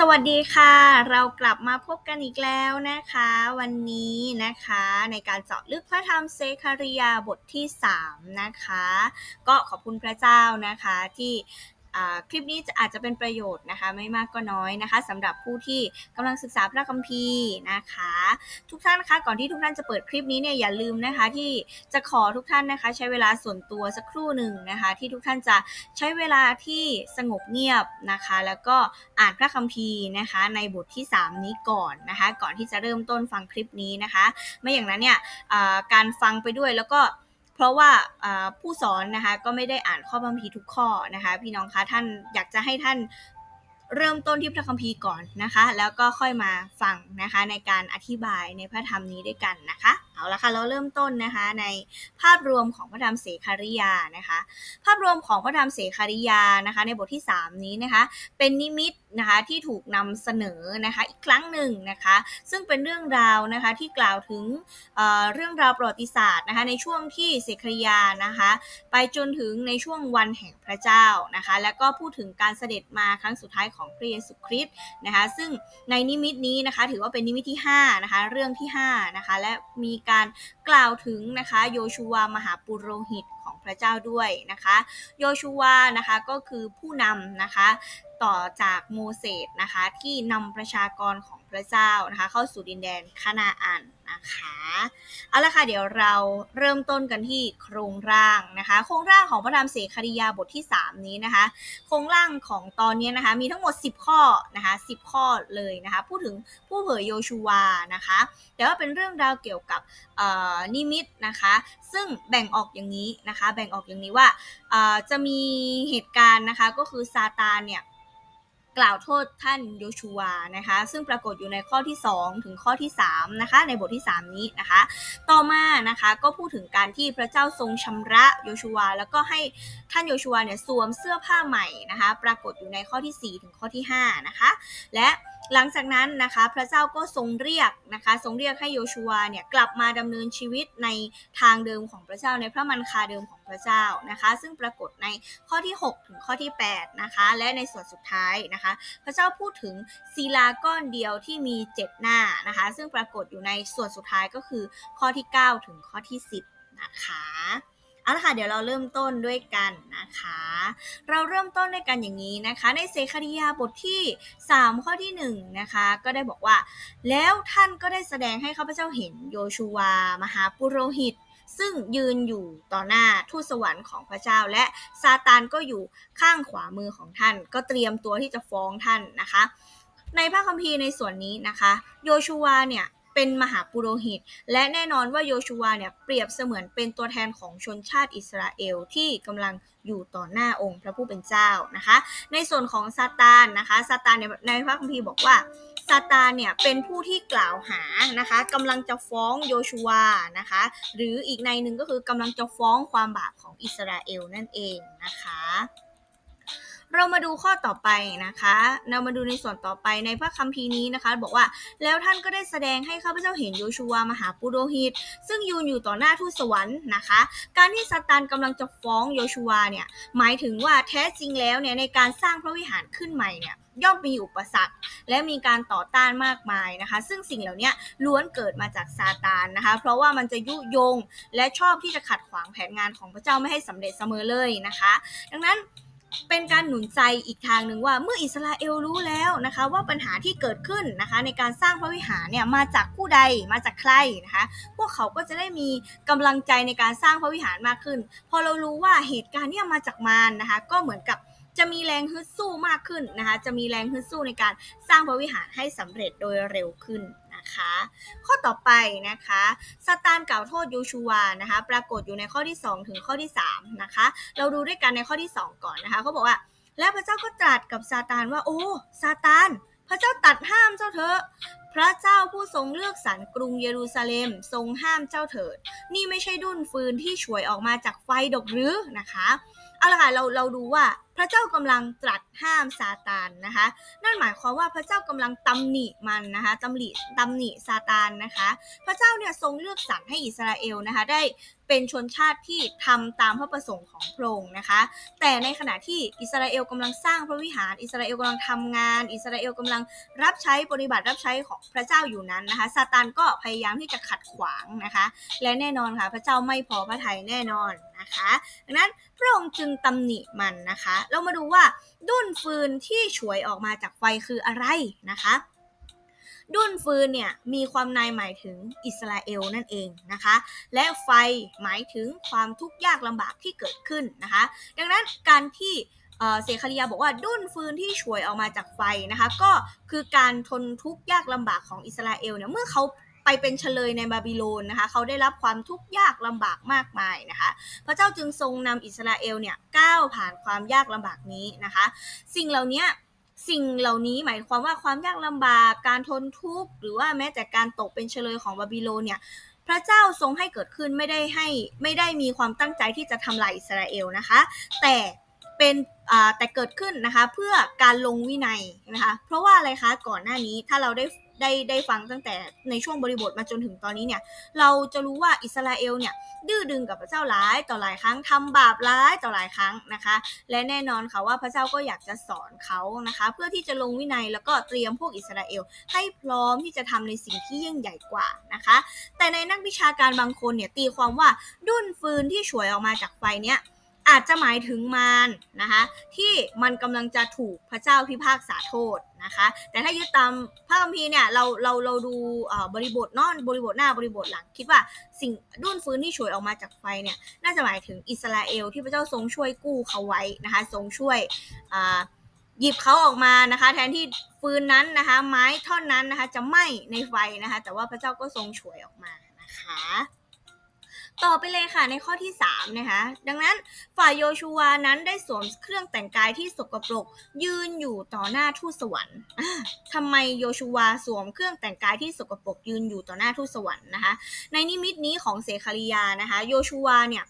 สวัสดีค่ะ เรากลับมาพบกันอีกแล้วนะคะ วันนี้นะคะในการเจาะลึกพระธรรมเซคาริยาบทที่ 3 นะคะ ก็ขอบคุณพระเจ้านะคะที่ คลิปนี้จะอาจจะเป็นประโยชน์นะคะ ไม่มากก็น้อยนะคะสำหรับผู้ที่กำลังศึกษาพระคัมภีร์นะคะ ทุกท่านนะคะก่อนที่ทุกท่านจะเปิดคลิปนี้เนี่ยอย่าลืมนะคะที่จะขอทุกท่านนะคะ ใช้เวลาส่วนตัวสักครู่หนึ่งนะคะ ที่ทุกท่านจะใช้เวลาที่สงบเงียบนะคะ แล้วก็อ่านพระคัมภีร์นะคะ ในบทที่ 3 นี้ก่อนนะคะ ก่อนที่จะเริ่มต้นฟังคลิปนี้นะคะ ไม่อย่างนั้นเนี่ยการฟังไปด้วยแล้วก็ เพราะว่าผู้สอนนะคะก็ไม่ได้อ่านข้อบัมพีร์ทุกข้อนะคะ พี่น้องคะท่านอยากจะให้ท่านเริ่มต้นที่พระคัมภีร์ก่อนนะคะ แล้วก็ค่อยมาฟังนะคะในการอธิบายในพระธรรมนี้ด้วยกันนะคะ เอาละค่ะเราเริ่มต้นนะคะในภาพรวมของพระธรรมเสคาริยานะคะ ภาพรวมของพระธรรมเสคาริยานะคะ ในบทที่ 3 นี้นะคะ เป็นนิมิต นะคะที่ถูกนำเสนอนะคะอีกครั้งหนึ่งนะคะซึ่งเป็นเรื่องราวนะคะที่กล่าวถึงเเรื่องราวประวัติศาสตร์นะคะในช่วงที่เสคริยานะคะไปจนถึงในช่วงวันแห่งพระเจ้านะคะแล้วก็พูดถึงการเสด็จมาครั้งสุดท้ายของพระเยซูคริสต์นะคะซึ่งในนิมิตนี้นะคะถือว่าเป็นนิมิตที่5นะคะเรื่องที่5นะคะและมีการกล่าวถึงนะคะโยชูวามหาปุโรหิต พระเจ้าด้วยนะคะ โยชูวานะคะก็คือผู้นำนะคะต่อจากโมเสสนะคะที่นำประชากรของ พระเจ้านะคะ เข้าสู่ดินแดนคานาอันนะคะเอาละค่ะเดี๋ยวเราเริ่มต้นกันที่โครงร่างนะคะ โครงร่างของพระธรรมเสคริยาบทที่ 3 นี้นะคะ โครงร่างของตอนนี้นะคะ มีทั้งหมด 10 ข้อนะคะ10 ข้อเลยนะคะ พูดถึงผู้เผยโยชูวานะคะ แต่ว่าเป็นเรื่องราวเกี่ยวกับนิมิตนะคะ ซึ่งแบ่งออกอย่างนี้นะคะ แบ่งออกอย่างนี้ว่าจะมีเหตุการณ์นะคะก็คือซาตานเนี่ย กล่าวโทษท่านโยชูวานะคะ ซึ่งปรากฏอยู่ในข้อที่ 2 ถึงข้อที่3นะคะในบทที่ 3 นี้นะคะ ต่อมานะคะก็พูดถึงการที่พระเจ้าทรงชำระโยชูวา แล้วก็ให้ท่านโยชูวาเนี่ยสวมเสื้อผ้าใหม่นะคะ ปรากฏอยู่ในข้อที่ 4 ถึงข้อที่5นะคะและหลังจากนั้นนะคะพระเจ้าก็ทรงเรียกนะคะทรงเรียกให้โยชูวเนี่ยกลับมาดำเนินชีวิตในทางเดิมของพระเจ้าในพระมันคาเดิมของพระเจ้านะคะ ซึ่งปรากฏในข้อที่ 6 ถึงข้อที่8นะคะและในส่วนสุดท้ายนะคะ พระเจ้าพูดถึงศิลาก้อนเดียวที่มี 7 หน้านะคะ ซึ่งปรากฏอยู่ในส่วนสุดท้ายก็คือข้อที่ 9 ถึงข้อที่ 10นะคะ เอาละค่ะเดี๋ยวเราเริ่มต้นด้วยกันนะคะ เราเริ่มต้นด้วยกันอย่างนี้นะคะ ในเซคาริยาบทที่ 3 ข้อที่1นะคะก็ได้บอกว่า แล้วท่านก็ได้แสดงให้ข้าพเจ้าเห็นโยชูวา มหาปุโรหิตซึ่งยืนอยู่ต่อหน้าทูตสวรรค์ของพระเจ้า และซาตานก็อยู่ข้างขวามือของท่าน ก็เตรียมตัวที่จะฟ้องท่านนะคะ ในพระคัมภีร์ในส่วนนี้นะคะ โยชูวาเนี่ย เป็นมหาปุโรหิต และแน่นอนว่าโยชูวาเนี่ยเปรียบเสมือนเป็นตัวแทนของชนชาติอิสราเอลที่กำลังอยู่ต่อหน้าองค์พระผู้เป็นเจ้านะคะ ในส่วนของซาตานนะคะซาตานเนี่ยในพระคัมภีร์บอกว่าซาตานเนี่ยเป็นผู้ที่กล่าวหานะคะกำลังจะฟ้องโยชูวานะคะหรืออีกในหนึ่งก็คือกำลังจะฟ้องความบาปของอิสราเอลนั่นเองนะคะ เรามาดูข้อต่อไปนะคะ เรามาดูในส่วนต่อไปในพระคัมภีร์นี้นะคะ บอกว่าแล้วท่านก็ได้แสดงให้ข้าพเจ้าเห็นโยชูวามหาปุโรหิต ซึ่งยืนอยู่ต่อหน้าทูตสวรรค์นะคะ การที่ซาตานกำลังจะฟ้องโยชูวาเนี่ยหมายถึงว่าแท้จริงแล้วเนี่ยในการสร้างพระวิหารขึ้นใหม่เนี่ยย่อมมีอุปสรรค และมีการต่อต้านมากมายนะคะ ซึ่งสิ่งเหล่านี้ล้วนเกิดมาจากซาตานนะคะ เพราะว่ามันจะยุยงและชอบที่จะขัดขวางแผนงานของพระเจ้าไม่ให้สำเร็จเสมอเลยนะคะ ดังนั้น เป็นการหนุนใจอีกทางหนึ่งว่าเมื่ออิสราเอลรู้แล้วนะคะ ว่าปัญหาที่เกิดขึ้นนะคะ ในการสร้างพระวิหารเนี่ยมาจากผู้ใดมาจากใครนะคะ พวกเขาก็จะได้มีกำลังใจในการสร้างพระวิหารมากขึ้น พอเรารู้ว่าเหตุการณ์เนี่ยมาจากมารนะคะ ก็เหมือนกับจะมีแรงฮึดสู้มากขึ้นนะคะ จะมีแรงฮึดสู้ในการสร้างพระวิหารให้สำเร็จโดยเร็วขึ้น นะคะ ข้อต่อไปนะคะซาตานกล่าวโทษยูชูวานะคะ ปรากฏอยู่ในข้อที่ 2 ถึงข้อที่3นะคะ เราดูด้วยกันในข้อที่ 2 ก่อนนะคะเขาบอกว่า แล้วพระเจ้าก็ตรัสกับซาตานว่า โอ้ซาตาน พระเจ้าตัดห้ามเจ้าเถอะพระเจ้าผู้ทรงเลือกสรรกรุงเยรูซาเล็มทรงห้ามเจ้าเถิด นี่ไม่ใช่ดุนฟืนที่ฉวยออกมาจากไฟดกหรือนะคะเอาละค่ะเราเราดูว่า พระเจ้ากำลังตรัสห้ามซาตานนะคะ นั่นหมายความว่าพระเจ้ากำลังตำหนิมันนะคะตำหนิตำหนิซาตานนะคะ พระเจ้าเนี่ยทรงเลือกสรรให้อิสราเอลนะคะได้ เป็นชนชาติที่ทำตามพระประสงค์ของพระองค์นะคะ แต่ในขณะที่อิสราเอลกำลังสร้างพระวิหาร อิสราเอลกำลังทำงาน อิสราเอลกำลังรับใช้ปฏิบัติรับใช้ของพระเจ้าอยู่นั้นนะคะซาตานก็พยายามที่จะขัดขวางนะคะ และแน่นอนค่ะ พระเจ้าไม่พอพระทัยแน่นอนนะคะดังนั้นพระองค์จึงตำหนิมันนะคะ เรามาดูว่าดุ้นฟืนที่ฉวยออกมาจากไฟคืออะไรนะคะ ดุ้นฟืนเนี่ยมีความในหมายถึงอิสราเอลนั่นเองนะคะ และไฟหมายถึงความทุกข์ยากลำบากที่เกิดขึ้นนะคะ ดังนั้นการที่เออเสคาริยาบอกว่าดุ้นฟืนที่ฉวยออกมาจากไฟนะคะก็คือการทนทุกข์ยากลำบากของอิสราเอลเนี่ยเมื่อเขาไปเป็นเฉลยในบาบิโลนนะคะเขาได้รับความทุกข์ยากลำบากมากมายนะคะพระเจ้าจึงทรงนำอิสราเอลเนี่ยก้าวผ่านความยากลำบากนี้นะคะ สิ่งเหล่านี้ สิ่งเหล่านี้หมายความว่าความยากลำบากการทนทุกข์หรือว่าแม้แต่การตกเป็นเฉลยของบาบิโลนเนี่ยพระเจ้าทรงให้เกิดขึ้นไม่ได้ให้ไม่ได้มีความตั้งใจที่จะทำลายอิสราเอลนะคะ แต่ เป็นแต่เกิดขึ้นนะคะเพื่อการลงวินัยนะคะเพราะว่าอะไรคะก่อนหน้านี้ถ้าเราได้ได้ได้ฟังตั้งแต่ในช่วงบริบทมาจนถึงตอนนี้เนี่ยเราจะรู้ว่าอิสราเอลเนี่ยดื้อดึงกับพระเจ้าหลายต่อหลายครั้งทำบาปร้ายต่อหลายครั้งนะคะ และแน่นอนค่ะว่าพระเจ้าก็อยากจะสอนเขานะคะ เพื่อที่จะลงวินัยแล้วก็เตรียมพวกอิสราเอล ให้พร้อมที่จะทำในสิ่งที่ยิ่งใหญ่กว่านะคะ แต่ในนักวิชาการบางคนเนี่ยตีความว่าดุ้นฟืนที่ฉวยออกมาจากไฟเนี่ย อาจจะหมายถึงมารนะคะที่มันกำลังจะถูกพระเจ้าพิพากษาโทษนะคะแต่ถ้ายึดตามพระคัมภีร์เนี่ยเราเราเราดูบริบทนอนบริบทหน้าบริบทหลัง คิดว่าสิ่งดุ้นฟื้นที่ฉวยออกมาจากไฟเนี่ยน่าจะหมายถึงอิสราเอลที่พระเจ้าทรงช่วยกู้เขาไว้นะคะทรงช่วยหยิบเขาออกมานะคะแทนที่ฟืนนั้นนะคะไม้ท่อนนั้นนะคะจะไหม้ในไฟนะคะแต่ว่าพระเจ้าก็ทรงช่วยออกมานะคะ ต่อไปเลยค่ะในข้อที่ 3 นะคะ ดังนั้นฝ่ายโยชูวานั้นได้สวมเครื่องแต่งกายที่สกปรก ยืนอยู่ต่อหน้าทูตสวรรค์ทำไมโยชูวาสวมเครื่องแต่งกายที่สกปรกยืนอยู่ต่อหน้าทูตสวรรค์นะคะ ในนิมิตนี้ของเสคาริยานะคะ โยชูวาเนี่ย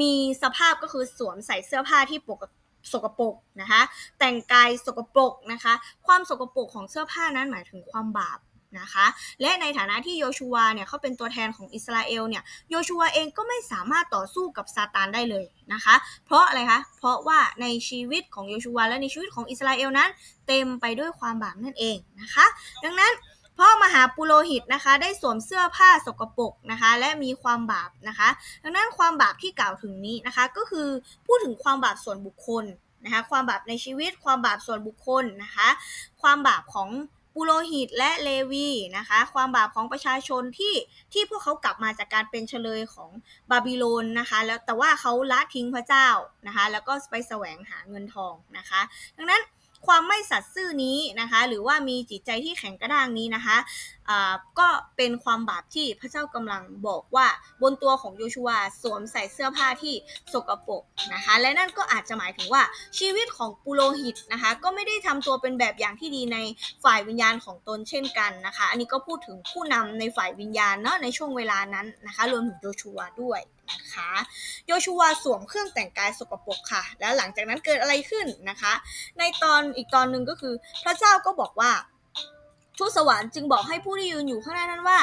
มีสภาพก็คือสวมใส่เสื้อผ้าที่ปกสกปรกนะคะ แต่งกายสกปรกนะคะ ความสกปรกของเสื้อผ้านั้นหมายถึงความบาป นะคะ และในฐานะที่โยชูวาเนี่ยเขาเป็นตัวแทนของอิสราเอลเนี่ยโยชูวาเองก็ไม่สามารถต่อสู้กับซาตานได้เลยนะคะ เพราะอะไรคะ เพราะว่าในชีวิตของโยชูวาและในชีวิตของอิสราเอลนั้น เต็มไปด้วยความบาปนั่นเองนะคะ ดังนั้นพ่อมหาปุโรหิตนะคะได้สวมเสื้อผ้าสกปรกนะคะและมีความบาปนะคะ ดังนั้นความบาปที่กล่าวถึงนี้นะคะก็คือพูดถึงความบาปส่วนบุคคลนะคะความบาปในชีวิตความบาปส่วนบุคคลนะคะ ความบาปของ ปุโรหิตและเลวีนะคะ ความบาปของประชาชนที่ที่พวกเขากลับมาจากการเป็นเฉลยของบาบิโลนนะคะ แล้วแต่ว่าเขาละทิ้งพระเจ้านะคะ แล้วก็ไปแสวงหาเงินทองนะคะ ดังนั้น ความไม่สัตย์ซื่อนี้นะคะ หรือว่ามีจิตใจที่แข็งกระด้างนี้นะคะก็เป็นความบาปที่พระเจ้ากำลังบอกว่าบนตัวของโยชูวสวมใส่เสื้อผ้าที่สกปรกนะคะ และนั่นก็อาจจะหมายถึงว่าชีวิตของปุโรหิตนะคะ ก็ไม่ได้ทำตัวเป็นแบบอย่างที่ดีในฝ่ายวิญญาณของตนเช่นกันนะคะ อันนี้ก็พูดถึงผู้นำในฝ่ายวิญญาณเนาะในช่วงเวลานั้นนะคะ รวมถึงโยชูวด้วย นะคะโยชูวสวมเครื่องแต่งกายสกปรกค่ะ แล้วหลังจากนั้นเกิดอะไรขึ้นนะคะ ในตอนอีกตอนหนึ่งก็คือพระเจ้าก็บอกว่าทูตสวรรค์จึงบอกให้ผู้ที่ยืนอยู่ข้างหน้าท่านว่า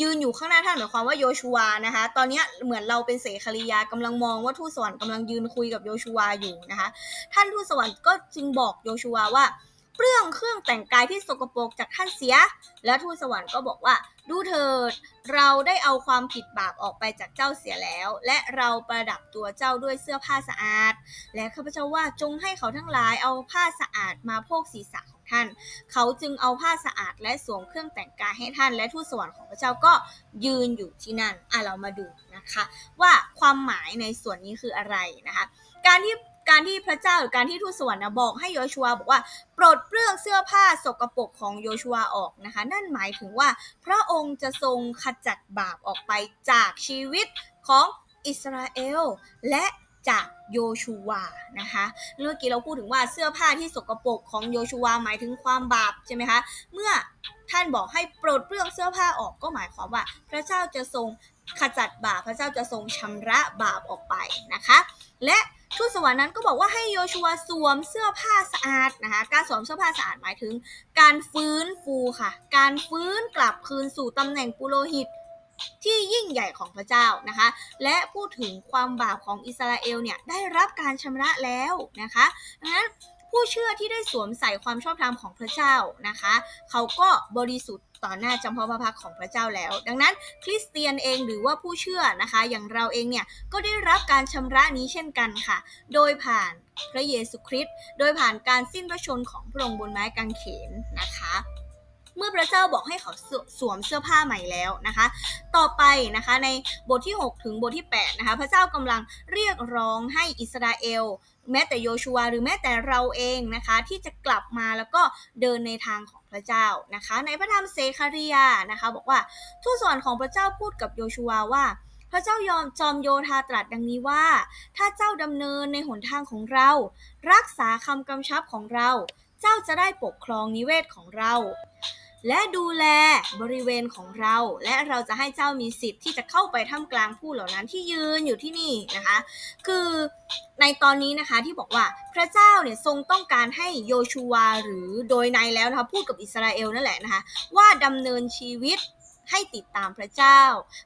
ยืนอยู่ข้างหน้าท่านหมายความว่าโยชูวนะคะ ตอนนี้เหมือนเราเป็นเสคาริยากำลังมองว่าทูตสวรรค์กำลังยืนคุยกับโยชูวอยู่นะคะ ท่านทูตสวรรค์ก็จึงบอกโยชูวว่า เปลื้องเครื่องแต่งกายที่สกปรกจากท่านเสีย และทูตสวรรค์ก็บอกว่า ดูเถิด เราได้เอาความผิดบาปออกไปจากเจ้าเสียแล้ว และเราประดับตัวเจ้าด้วยเสื้อผ้าสะอาด และข้าพเจ้าว่าจงให้เขาทั้งหลายเอาผ้าสะอาดมาโพกศีรษะของท่าน เขาจึงเอาผ้าสะอาดและสวมเครื่องแต่งกายให้ท่าน และทูตสวรรค์ของพระเจ้าก็ยืนอยู่ที่นั่นอะเรามาดูนะคะ ว่าความหมายในส่วนนี้คืออะไรนะคะ การที่ การที่พระเจ้าหรือการที่ทูตสวรรค์บอกให้โยชัวบอกว่าปลดเปลื้องเสื้อผ้าสกปรกของโยชัวออกนะคะ นั่นหมายถึงว่าพระองค์จะทรงขจัดบาปออกไปจากชีวิตของอิสราเอลและจากโยชูวานะคะเมื่อกี้เราพูดถึงว่าเสื้อผ้าที่สกปรกของโยชูวาหมายถึงความบาปใช่ไหมคะ เมื่อท่านบอกให้ปลดเปลื้องเสื้อผ้าออกก็หมายความว่า พระเจ้าจะทรงขจัดบาป พระเจ้าจะทรงชำระบาปออกไปนะคะ และ ทูตสวรรค์นั้นก็บอกว่าให้โยชัวสวมเสื้อผ้าสะอาดนะคะการสวมเสื้อผ้าสะอาดหมายถึง การฟื้นฟูค่ะ การฟื้นกลับคืนสู่ตำแหน่งปุโรหิตที่ยิ่งใหญ่ของพระเจ้านะคะ และพูดถึงความบาปของอิสราเอลเนี่ยได้รับการชำระแล้วนะคะดังนั้นผู้เชื่อที่ได้สวมใส่ความชอบธรรมของพระเจ้านะคะ เขาก็บริสุทธิ์ ต่อหน้าจำเพาะพระพักของพระเจ้าแล้ว ดังนั้นคริสเตียนเองหรือว่าผู้เชื่อนะคะ อย่างเราเองเนี่ยก็ได้รับการชำระนี้เช่นกันค่ะ โดยผ่านพระเยซูคริสต์โดยผ่านการสิ้นพระชนของพระองค์บนไม้กางเขนนะคะ เมื่อพระเจ้าบอกให้เขาสวสวมเสื้อผ้าใหม่แล้วนะคะ ต่อไปนะคะในบทที่ 6 ถึงบทที่8นะคะพระเจ้ากำลังเรียกร้องให้อิสราเอลแม้แต่โยชัวหรือแม้แต่เราเองนะคะ ที่จะกลับมาแล้วก็เดินในทางของพระเจ้านะคะ ในพระธรรมเซคาริยานะคะ บอกว่าทูตสวรรค์ของพระเจ้าพูดกับโยชัวว่า พระเจ้ายอมจอมโยธาตรัสดังนี้ว่า ถ้าเจ้าดำเนินในหนทางของเรา รักษาคำกำชับของเรา เจ้าจะได้ปกครองนิเวศของเรา และดูแลบริเวณของเรา และเราจะให้เจ้ามีสิทธิ์ที่จะเข้าไปท่ามกลางผู้เหล่านั้นที่ยืนอยู่ที่นี่นะคะ คือในตอนนี้นะคะที่บอกว่าพระเจ้าเนี่ยทรงต้องการให้โยชูวาหรือโดยในแล้วนะคะพูดกับอิสราเอลนั่นแหละนะคะว่าดำเนินชีวิตให้ติดตามพระเจ้า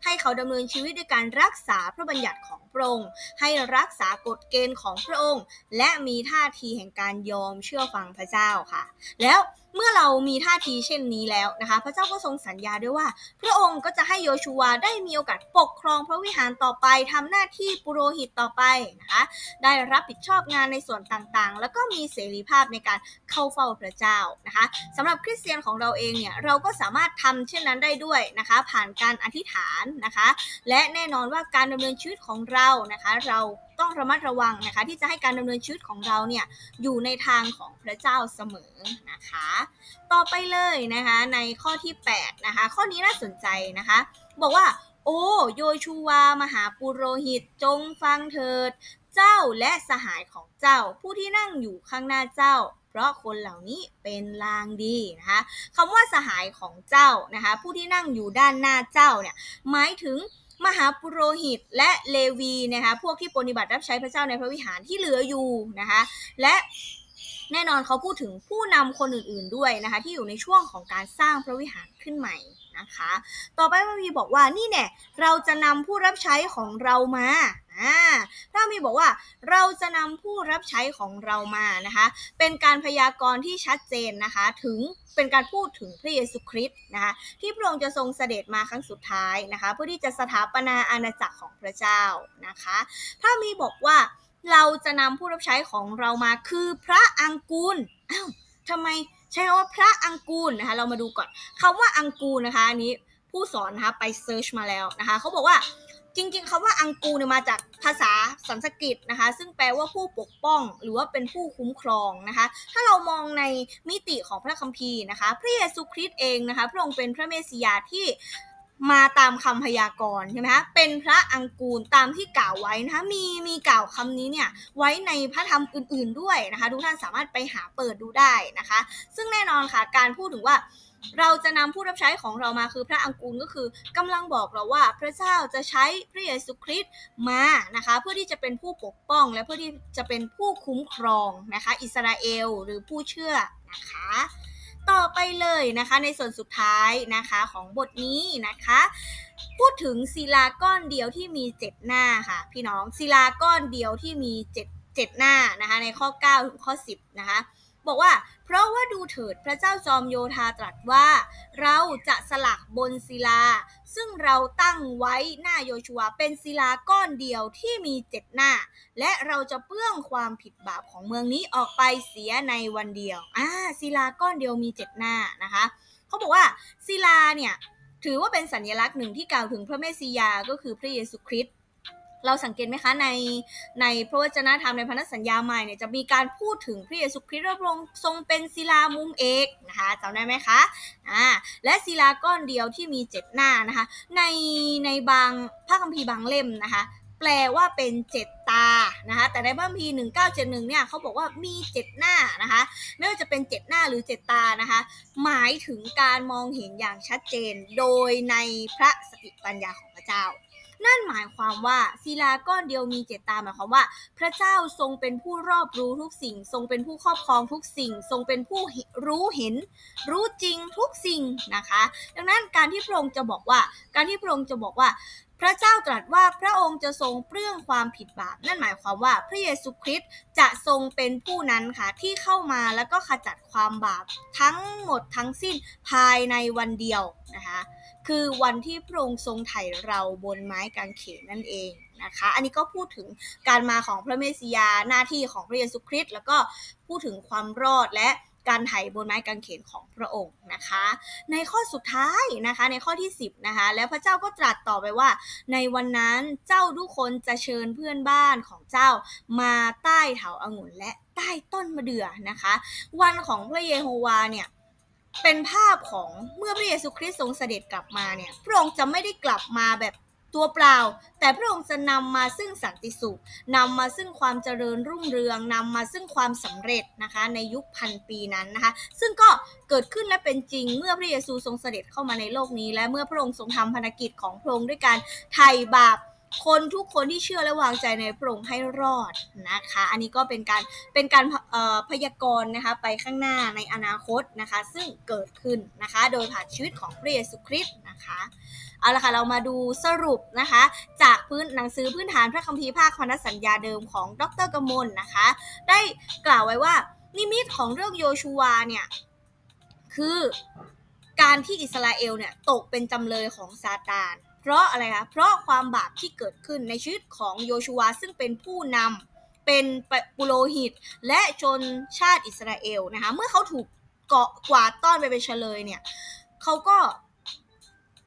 ให้เขาดำเนินชีวิตด้วยการรักษาพระบัญญัติของ พระองค์ ให้รักษากฎเกณฑ์ของพระองค์ และมีท่าทีแห่งการยอมเชื่อฟังพระเจ้าค่ะ แล้วเมื่อเรามีท่าทีเช่นนี้แล้วนะคะ พระเจ้าก็ทรงสัญญาด้วยว่า พระองค์ก็จะให้โยชูวาได้มีโอกาสปกครองพระวิหารต่อไปทำหน้าที่ปุโรหิตต่อไปนะคะได้รับผิดชอบงานในส่วนต่างๆ แล้วก็มีเสรีภาพในการเข้าเฝ้าพระเจ้านะคะสำหรับคริสเตียนของเราเองเนี่ยเราก็สามารถทำเช่นนั้นได้ด้วยนะคะ ผ่านการอธิษฐานนะคะ และแน่นอนว่าการดำเนินชีวิตของเรานะคะ เราต้องระมัดระวังนะคะ ที่จะให้การดำเนินชีวิตของเราเนี่ยอยู่ในทางของพระเจ้าเสมอนะคะ ต่อไปเลยนะคะในข้อที่8นะคะข้อนี้น่าสนใจนะคะ บอกว่า โอ้โยชูวามหาปุโรหิตจงฟังเถิด เจ้าและสหายของเจ้า ผู้ที่นั่งอยู่ข้างหน้าเจ้าเพราะคนเหล่านี้เป็นลางดีนะคะคำว่าสหายของเจ้านะคะ ผู้ที่นั่งอยู่ด้านหน้าเจ้าเนี่ยหมายถึง มหาปุโรหิตและเลวีนะคะพวกที่ปฏิบัติรับใช้พระเจ้าในพระวิหารที่เหลืออยู่นะคะและแน่นอนเขาพูดถึงผู้นำคนอื่นๆด้วยนะคะที่อยู่ในช่วงของการสร้างพระวิหารขึ้นใหม่นะคะ ต่อไปพระวีบอกว่านี่แน่เราจะนำผู้รับใช้ของเรามา อ่าพระมีบอกว่าเราจะนำผู้รับใช้ของเรามานะคะ เป็นการพยากรณ์ที่ชัดเจนนะคะ ถึงเป็นการพูดถึงพระเยซูคริสต์นะคะที่พระองค์จะทรงเสด็จมาครั้งสุดท้ายนะคะ เพื่อที่จะสถาปนาอาณาจักรของพระเจ้านะคะพระมีบอกว่าเราจะนำผู้รับใช้ของเรามาคือพระอังกูลอ้าวทำไมใช้คำว่าพระอังกูลนะคะ เรามาดูก่อนคำว่าอังกูลนะคะอันนี้ผู้สอนนะคะไปเซิร์ชมาแล้วนะคะเขาบอกว่า จริงๆคำว่าอังกูเนี่ยมาจากภาษาสันสกฤตนะคะ ซึ่งแปลว่าผู้ปกป้องหรือว่าเป็นผู้คุ้มครองนะคะ ถ้าเรามองในมิติของพระคัมภีร์นะคะ พระเยซูคริสต์เองนะคะ พระองค์เป็นพระเมสสิยาที่มาตามคำพยากรณ์ใช่ไหมคะ เป็นพระอังกูลตามที่กล่าวไว้นะคะ มีมีกล่าวคำนี้เนี่ยไว้ในพระธรรมอื่น ๆด้วยนะคะ ทุกท่านสามารถไปหาเปิดดูได้นะคะ ซึ่งแน่นอนค่ะการพูดถึงว่า เราจะนำผู้รับใช้ของเรามาคือพระอังกูลก็คือกำลังบอกเราว่าพระเจ้าจะใช้พระเยซูคริสต์มานะคะ เพื่อที่จะเป็นผู้ปกป้อง และเพื่อที่จะเป็นผู้คุ้มครองนะคะ อิสราเอลหรือผู้เชื่อนะคะ ต่อไปเลยนะคะในส่วนสุดท้ายนะคะของบทนี้นะคะ พูดถึงศิลาก้อนเดียวที่มีเจ็ดหน้าค่ะ พี่น้องศิลาก้อนเดียวที่มีเจ็ดเจ็ดหน้านะคะในข้อ9ถึงข้อ 10นะคะ บอกว่า เพราะว่าดูเถิดพระเจ้าจอมโยธาตรัสว่า เราจะสลักบนศิลา ซึ่งเราตั้งไว้หน้าโยชัวเป็นศิลาก้อนเดียวที่มีเจ็ดหน้า และเราจะเปื้องความผิดบาปของเมืองนี้ออกไปเสียในวันเดียวอ่าศิลาก้อนเดียวมีเจ็ดหน้านะคะเขาบอกว่าศิลาเนี่ยถือว่าเป็นสัญลักษณ์หนึ่งที่กล่าวถึงพระเมสสิยาก็คือพระเยซูคริสต์ เราสังเกตไหมคะในในพระวจนะธรรมในพันธสัญญาใหม่เนี่ยจะมีการพูดถึงพระเยซูคริสต์พระองค์ทรงเป็นศิลามุมเอกนะคะจำได้ไหมคะอ่าและศิลาก้อนเดียวที่มีเจ็ดหน้านะคะในในบางพระคัมภีร์บางเล่มนะคะแปลว่าเป็นเจ็ดตานะคะแต่ในพระคัมภีร์1971เนี่ยเขาบอกว่ามีเจ็ดหน้านะคะไม่ว่าจะเป็นเจ็ดหน้าหรือเจ็ดตานะคะหมายถึงการมองเห็นอย่างชัดเจน โดยในพระสติปัญญาของพระเจ้า นั่นหมายความว่าศิลาก้อนเดียวมีเจตตาหมายความว่า พระเจ้าทรงเป็นผู้รอบรู้ทุกสิ่ง ทรงเป็นผู้ครอบครองทุกสิ่ง ทรงเป็นผู้รู้เห็น รู้จริงทุกสิ่งนะคะ ดังนั้นการที่พระองค์จะบอกว่า การที่พระองค์จะบอกว่าพระเจ้าตรัสว่าพระองค์จะทรงเปลื้องความผิดบาป นั่นหมายความว่าพระเยซูคริสต์จะทรงเป็นผู้นั้นค่ะที่เข้ามาแล้วก็ขจัดความบาปทั้งหมดทั้งสิ้นภายในวันเดียวนะคะ คือวันที่พระองค์ทรงไถ่เราบนไม้กางเขนนั่นเองนะคะ อันนี้ก็พูดถึงการมาของพระเมสสิยาหน้าที่ของพระเยซูคริสต์แล้วก็พูดถึงความรอดและการไถ่บนไม้กางเขนของพระองค์นะคะ ในข้อสุดท้ายนะคะในข้อที่ 10นะคะแล้วพระเจ้าก็ตรัสต่อไปว่า ในวันนั้นเจ้าทุกคนจะเชิญเพื่อนบ้านของเจ้ามาใต้เถาอางุ่นและใต้ต้นมะเดื่อนะคะ วันของพระเยโฮวาเนี่ย เป็นภาพของเมื่อพระเยซูคริสต์ทรงเสด็จกลับมาเนี่ย พระองค์จะไม่ได้กลับมาแบบตัวเปล่า แต่พระองค์จะนำมาซึ่งสันติสุขนำมาซึ่งความเจริญรุ่งเรืองนำมาซึ่งความสำเร็จนะคะ ในยุคพันปีนั้นนะคะ ซึ่งก็เกิดขึ้นและเป็นจริง เมื่อพระเยซูทรงเสด็จเข้ามาในโลกนี้ และเมื่อพระองค์ทรงทำภารกิจของพระองค์ด้วยการไถ่บาป คนทุกคนที่เชื่อและวางใจในพระองค์ให้รอดนะคะ อันนี้ก็เป็นการเป็นการพยากรณ์นะคะไปข้างหน้าในอนาคตนะคะ ซึ่งเกิดขึ้นนะคะ โดยผ่านชีวิตของพระเยซูคริสต์นะคะเอาละค่ะ เรามาดูสรุปนะคะ จากพื้นหนังสือพื้นฐานพระคัมภีร์ภาคพันธสัญญาเดิมของดรกมลนะคะ ได้กล่าวไว้ว่านิมิตของเรื่องโยชูวาเนี่ย คือการที่อิสราเอลเนี่ย ตกเป็นจำเลยของซาตาน เพราะอะไรคะ เพราะความบาปที่เกิดขึ้นในชีวิตของโยชูวาซึ่งเป็นผู้นำเป็นปุโรหิต และชนชาติอิสราเอลนะคะ เมื่อเขาถูกเกาะกวาดต้อนไปเป็นเฉลยเนี่ยเขาก็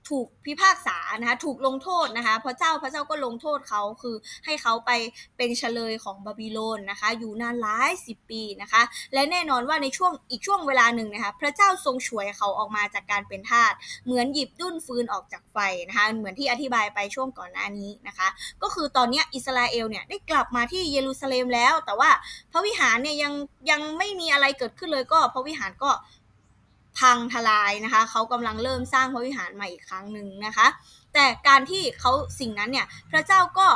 ถูกพิพากษานะคะถูกลงโทษนะคะพระเจ้าพระเจ้าก็ลงโทษเขาคือให้เขาไปเป็นเฉลยของบาบิโลนนะคะอยู่นานหลายสิบปีนะคะและแน่นอนว่าในช่วงอีกช่วงเวลาหนึ่งนะคะพระเจ้าทรงช่วยเขาออกมาจากการเป็นทาสเหมือนหยิบดุ้นฟืนออกจากไฟนะคะเหมือนที่อธิบายไปช่วงก่อนหน้านี้นะคะก็คือตอนนี้อิสราเอลเนี่ยได้กลับมาที่เยรูซาเล็มแล้ว แต่ว่าพระวิหารเนี่ยยังยังไม่มีอะไรเกิดขึ้นเลยก็พระวิหารก็ พังทลายนะคะเขากำลังเริ่มสร้างพระวิหารใหม่อีกครั้งหนึ่งนะคะ แต่การที่เขาสิ่งนั้นเนี่ยพระเจ้าก็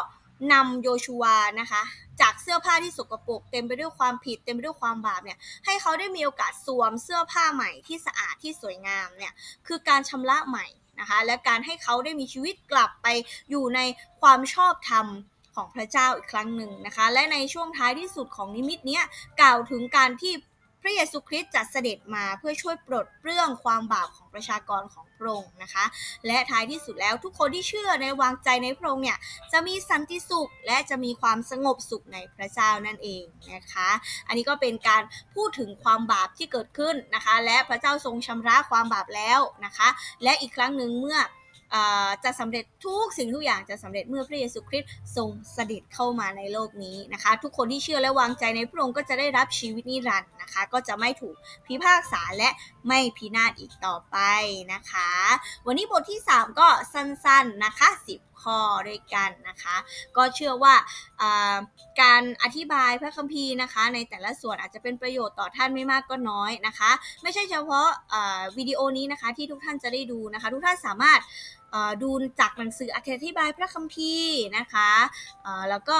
นำโยชูวานะคะจากเสื้อผ้าที่สกปรกเต็มไปด้วยความผิดเต็มไปด้วยความบาปเนี่ยให้เขาได้มีโอกาสสวมเสื้อผ้าใหม่ที่สะอาดที่สวยงามเนี่ยคือการชำระใหม่นะคะและการให้เขาได้มีชีวิตกลับไปอยู่ในความชอบธรรมของพระเจ้าอีกครั้งหนึ่งนะคะ และในช่วงท้ายที่สุดของนิมิตเนี้ยกล่าวถึงการที่ พระเยซูคริสต์จะเสด็จมาเพื่อช่วยปลดเปลื้องความบาปของประชากรของพระองค์นะคะ และท้ายที่สุดแล้วทุกคนที่เชื่อในวางใจในพระองค์เนี่ยจะมีสันติสุข และจะมีความสงบสุขในพระเจ้านั่นเองนะคะ อันนี้ก็เป็นการพูดถึงความบาปที่เกิดขึ้นนะคะ และพระเจ้าทรงชำระความบาปแล้วนะคะ และอีกครั้งหนึ่งเมื่อ จะสำเร็จทุกสิ่งทุกอย่างจะสำเร็จเมื่อพระเยซูคริสต์ทรงเสด็จเข้ามาในโลกนี้นะคะ ทุกคนที่เชื่อและวางใจในพระองค์ก็จะได้รับชีวิตนิรันดร์นะคะ ก็จะไม่ถูกพิพากษาและไม่พินาศอีกต่อไปนะคะ วันนี้บทที่ 3 ก็สั้นๆนะคะ10 ข้อด้วยกันนะคะ ก็เชื่อว่าการอธิบายพระคัมภีร์นะคะ ในแต่ละส่วนอาจจะเป็นประโยชน์ต่อท่านไม่มากก็น้อยนะคะ ไม่ใช่เฉพาะวิดีโอนี้นะคะที่ทุกท่านจะได้ดูนะคะ ทุกท่านสามารถดูจากหนังสืออธิบายพระคัมภีร์นะคะแล้วก็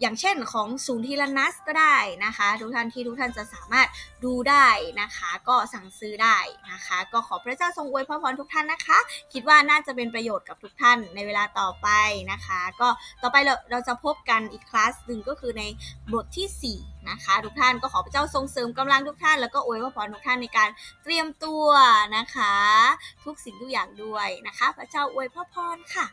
อย่างเช่นของศูนย์ทีลนัสก็ได้นะคะ ทุกท่านที่ทุกท่านจะสามารถดูได้นะคะ ก็สั่งซื้อได้นะคะ ก็ขอพระเจ้าทรงอวยพรทุกท่านนะคะ คิดว่าน่าจะเป็นประโยชน์กับทุกท่านในเวลาต่อไปนะคะ ก็ต่อไปเราเราจะพบกันอีกคลาสหนึ่งก็คือในบทที่ 4 นะคะ ทุกท่านก็ขอพระเจ้าทรงเสริมกำลังทุกท่านแล้วก็อวยพรทุกท่านในการเตรียมตัวนะคะ ทุกสิ่งทุกอย่างด้วยนะคะ พระเจ้าอวยพรค่ะ